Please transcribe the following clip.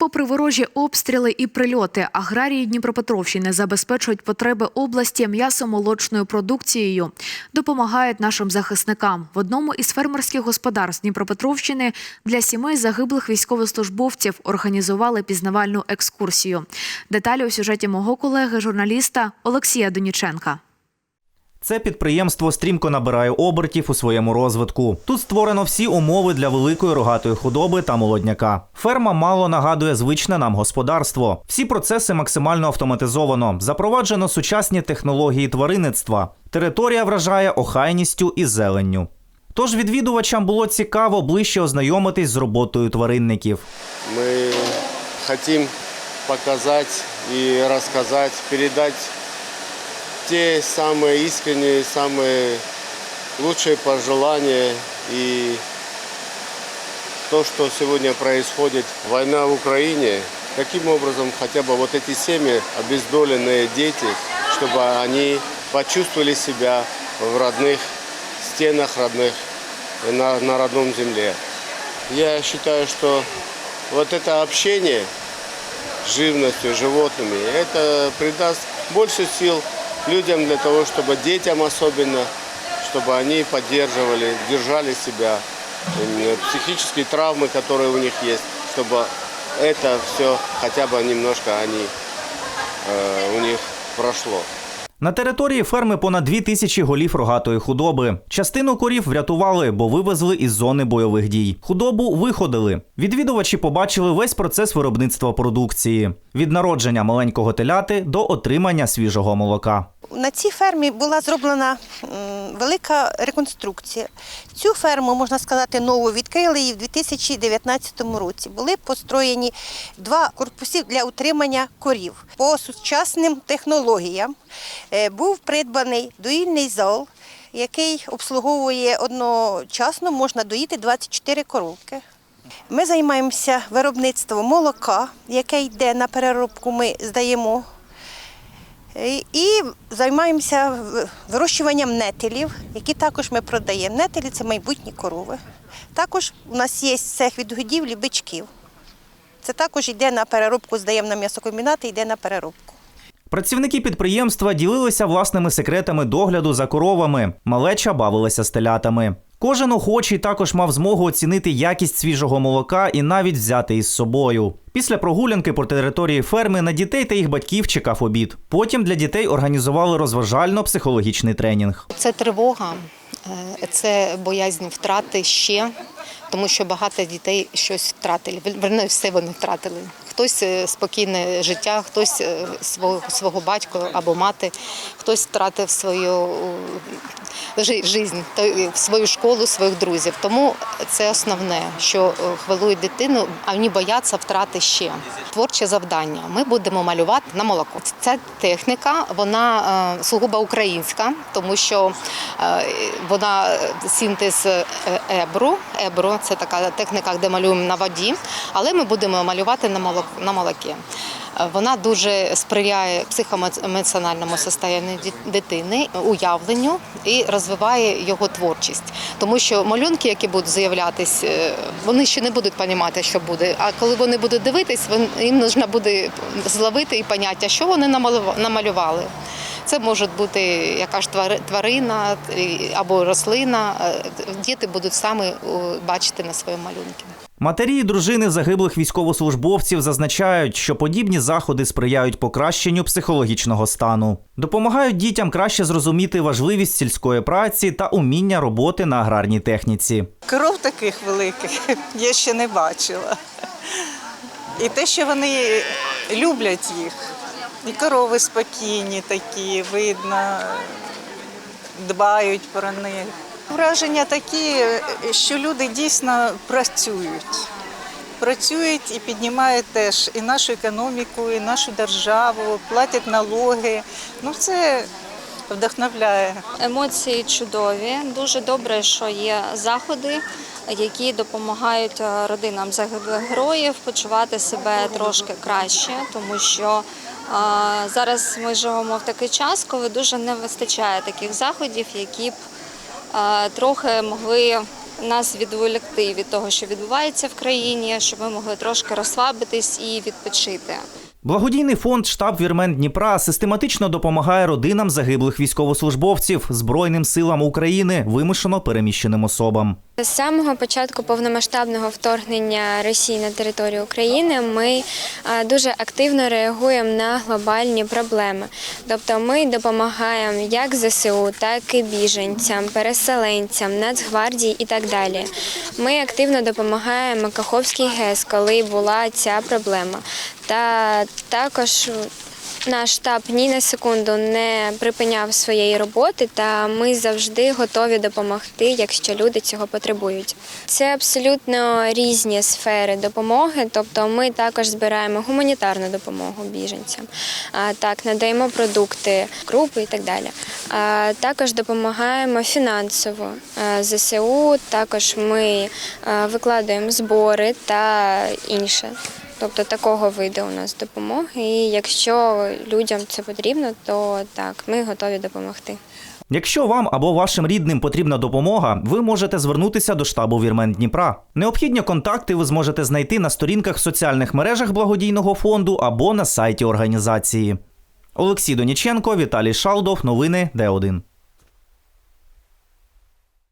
Попри ворожі обстріли і прильоти, аграрії Дніпропетровщини забезпечують потреби області м'ясомолочною продукцією, допомагають нашим захисникам. В одному із фермерських господарств Дніпропетровщини для сімей загиблих військовослужбовців організували пізнавальну екскурсію. Деталі у сюжеті мого колеги, журналіста Олексія Доніченка. Це підприємство стрімко набирає обертів у своєму розвитку. Тут створено всі умови для великої рогатої худоби та молодняка. Ферма мало нагадує звичне нам господарство. Всі процеси максимально автоматизовано. Запроваджено сучасні технології тваринництва. Територія вражає охайністю і зеленню. Тож відвідувачам було цікаво ближче ознайомитись з роботою тваринників. Мы хотим показать и рассказать, передать те самые искренние, самые лучшие пожелания и то, что сегодня происходит, война в Украине, каким образом хотя бы вот эти семьи, обездоленные дети, чтобы они почувствовали себя в родных стенах, родных, на, на родном земле. Я считаю, что вот это общение с живностью, животными, это придаст больше сил людям для того, чтобы детям особенно, чтобы они поддерживали, держали себя, именно психические травмы, которые у них есть, чтобы это все хотя бы немножко они, э, у них прошло. На території ферми понад дві тисячі голів рогатої худоби. Частину корів врятували, бо вивезли із зони бойових дій. Худобу виходили. Відвідувачі побачили весь процес виробництва продукції від народження маленького теляти до отримання свіжого молока. На цій фермі була зроблена велика реконструкція. Цю ферму, можна сказати, нову відкрили її в 2019 році. Були построєні два корпуси для утримання корів. По сучасним технологіям е, був придбаний доїльний зал, який обслуговує одночасно, можна доїти 24 коровки. Ми займаємося виробництвом молока, яке йде на переробку. Ми здаємо і- займаємося вирощуванням нетелів, які також ми продаємо. Нетелі це майбутні корови. Також у нас є цех відгодівлі бичків. Це також йде на переробку, здаємо на м'ясокомбінати, йде на переробку. Працівники підприємства ділилися власними секретами догляду за коровами. Малеча бавилася з телятами. Кожен охочий також мав змогу оцінити якість свіжого молока і навіть взяти із собою. Після прогулянки по території ферми на дітей та їх батьків чекав обід. Потім для дітей організували розважально-психологічний тренінг. Це тривога, е, це боязнь втрати ще, тому що багато дітей щось втратили. Верно, все вони втратили. Хтось е, спокійне життя, хтось е, свого, свого батька або мати, хтось втратив свою жизнь, е, свою школу, своїх друзів. Тому це основне, що е, хвилює дитину, а вони бояться втрати ще. Творче завдання. Ми будемо малювати на молоко. Ця техніка вона е, сугубо українська, тому що е, вона синтез ебру. Ебру це така техніка, де малюємо на воді, але ми будемо малювати на молокі. Вона дуже сприяє психоемоціональному состоянню дитини, уявленню і розвиває його творчість. Тому що малюнки, які будуть з'являтись, е, вони ще не будуть розуміти, що буде. А коли вони будуть дивитись, їм потрібно буде зловити і поняття, що вони намалюва- намалювали. Це може бути яка ж твари- тварина або рослина. Е, Діти будуть саме бачити на своєму малюнку. Матері і дружини загиблих військовослужбовців зазначають, що подібні заходи сприяють покращенню психологічного стану, допомагають дітям краще зрозуміти важливість сільської праці та уміння роботи на аграрній техніці. Коров таких великих я ще не бачила. І те, що вони люблять їх. І корови спокійні такі, видно, дбають про них. Враження такі, що люди дійсно працюють. Працюють і піднімають теж і нашу економіку, і нашу державу, платять налоги. Ну це вдохновляє. Емоції чудові. Дуже добре, що є заходи, які допомагають е, родинам загиблих героїв почувати себе трошки краще, тому що зараз ми живемо в такий час, коли дуже не вистачає таких заходів, які б трохи могли нас відволікти від того, що відбувається в країні, щоб ми могли трошки розслабитись і відпочити. Благодійний фонд штаб Вірмен Дніпра систематично допомагає родинам загиблих військовослужбовців, Збройним силам України, вимушено переміщеним особам. З самого початку повномасштабного вторгнення Росії на територію України ми дуже активно реагуємо на глобальні проблеми. Тобто ми допомагаємо як ЗСУ, так і біженцям, переселенцям, Нацгвардії і так далі. Ми активно допомагаємо Каховський ГЕС, коли була ця проблема. Та також наш штаб ні на секунду не припиняв своєї роботи, та ми завжди готові допомогти, якщо люди цього потребують. Це абсолютно різні сфери допомоги. Тобто, ми також збираємо гуманітарну допомогу біженцям, а так надаємо продукти, крупи і так далі. А також допомагаємо фінансово ЗСУ. Також ми викладаємо збори та інше. Тобто такого виду у нас допомоги. І якщо людям це потрібно, то так, ми готові допомогти. Якщо вам або вашим рідним потрібна допомога, ви можете звернутися до штабу Вірмен Дніпра. Необхідні контакти ви зможете знайти на сторінках в соціальних мережах благодійного фонду або на сайті організації. Олексій Доніченко, Віталій Шалдов. Новини Д1.